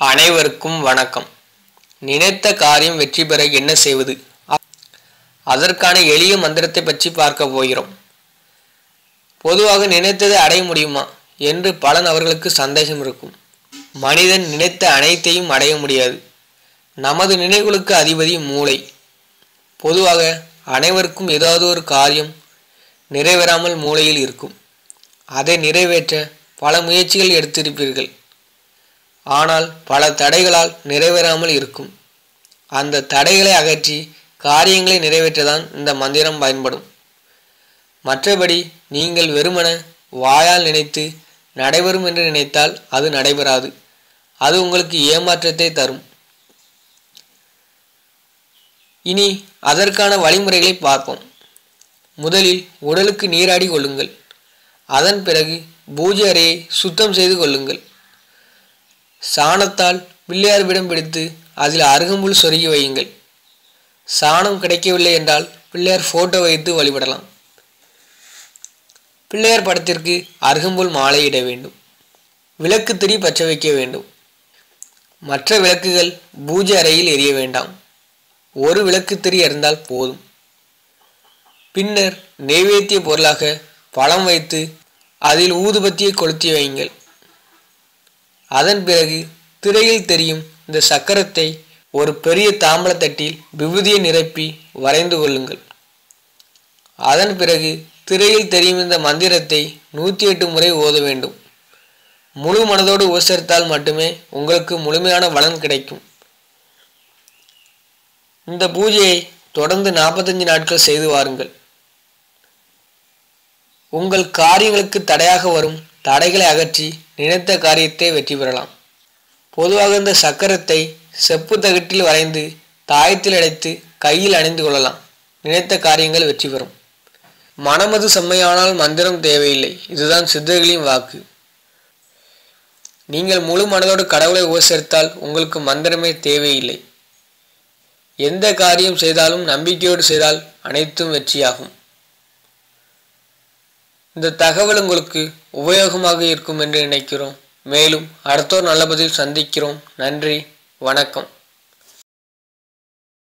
அனைவருக்கும் வணக்கம். நினைத்த காரியம் வெற்றி பெற என்ன செய்வது? அதற்கான எளிய மந்திரத்தை பற்றி பார்க்க போகிறோம். பொதுவாக நினைத்ததை அடைய முடியுமா? என்று பல நபர்களுக்கு சந்தேகம் இருக்கும். மனிதன் நினைத்த அனைத்தையும் அடைய முடியாது. நமது நினைவுகளுக்கு அதிபதி மூளை. பொதுவாக அனைவருக்கும் ஏதாவது ஒரு காரியம் நிறைவேறாமல் மூளையில் இருக்கும். அதை நிறைவேற்ற பல முயற்சிகள் எடுத்திருப்பீர்கள். ஆனால் பல தடைகளால் நிறைவேறாமல் இருக்கும். அந்த தடைகளை அகற்றி காரியங்களை நிறைவேற்றதான் இந்த மந்திரம் பயன்படும். மற்றபடி நீங்கள் வெறுமன வாயால் நினைத்து நடைபெறும் என்று நினைத்தால் அது நடைபெறாது. அது உங்களுக்கு ஏமாற்றத்தை தரும். இனி அதற்கான வழிமுறைகளை பார்ப்போம். முதலில் உடலுக்கு நீராடி கொள்ளுங்கள். அதன் பிறகு பூஜை அறையை சுத்தம் செய்து கொள்ளுங்கள். சாணத்தால் பிள்ளையார் விடம் பிடித்து அதில் அருகம்புல் சொருகி வையுங்கள். சாணம் கிடைக்கவில்லை என்றால் பிள்ளையார் போட்டோ வைத்து வழிபடலாம். பிள்ளையார் படத்திற்கு அருகம்புல் மாலையிட வேண்டும். விளக்கு திரி பற்ற வைக்க வேண்டும். மற்ற விளக்குகள் பூஜை அறையில் எரிய வேண்டாம். ஒரு விளக்கு திரி இருந்தால் போதும். பின்னர் நெய்வேத்திய பொருளாக பழம் வைத்து அதில் ஊதுபத்தியை கொளுத்தி வையுங்கள். அதன் பிறகு திரையில் தெரியும் இந்த சக்கரத்தை ஒரு பெரிய தாம்பலத்தட்டில் விபூதியை நிரப்பி வரைந்து கொள்ளுங்கள். அதன் பிறகு திரையில் தெரியும் இந்த மந்திரத்தை நூற்றி எட்டு முறை ஓத வேண்டும். முழு மனதோடு உபசரித்தால் மட்டுமே உங்களுக்கு முழுமையான பலன் கிடைக்கும். இந்த பூஜையை தொடர்ந்து நாற்பத்தஞ்சு நாட்கள் செய்து வாருங்கள். உங்கள் காரியங்களுக்கு தடையாக வரும் தடைகளை அகற்றி நினைத்த காரியத்தை வெற்றி பெறலாம். பொதுவாக இந்த சக்கரத்தை செப்பு தகட்டில் வரைந்து தாயத்தில் அடைத்து கையில் அணிந்து கொள்ளலாம். நினைத்த காரியங்கள் வெற்றி பெறும். மனமது செம்மையானால் மந்திரம் தேவையில்லை. இதுதான் சித்தர்களின் வாக்கு. நீங்கள் முழு மனதோடு கடவுளை உபசரித்தால் உங்களுக்கு மந்திரமே தேவையில்லை. எந்த காரியம் செய்தாலும் நம்பிக்கையோடு செய்தால் அனைத்தும் வெற்றியாகும். இந்த தகவல் உங்களுக்கு உபயோகமாக இருக்கும் என்று நினைக்கிறோம். மேலும் அடுத்தோர் நல்ல பதில் சந்திக்கிறோம். நன்றி. வணக்கம்.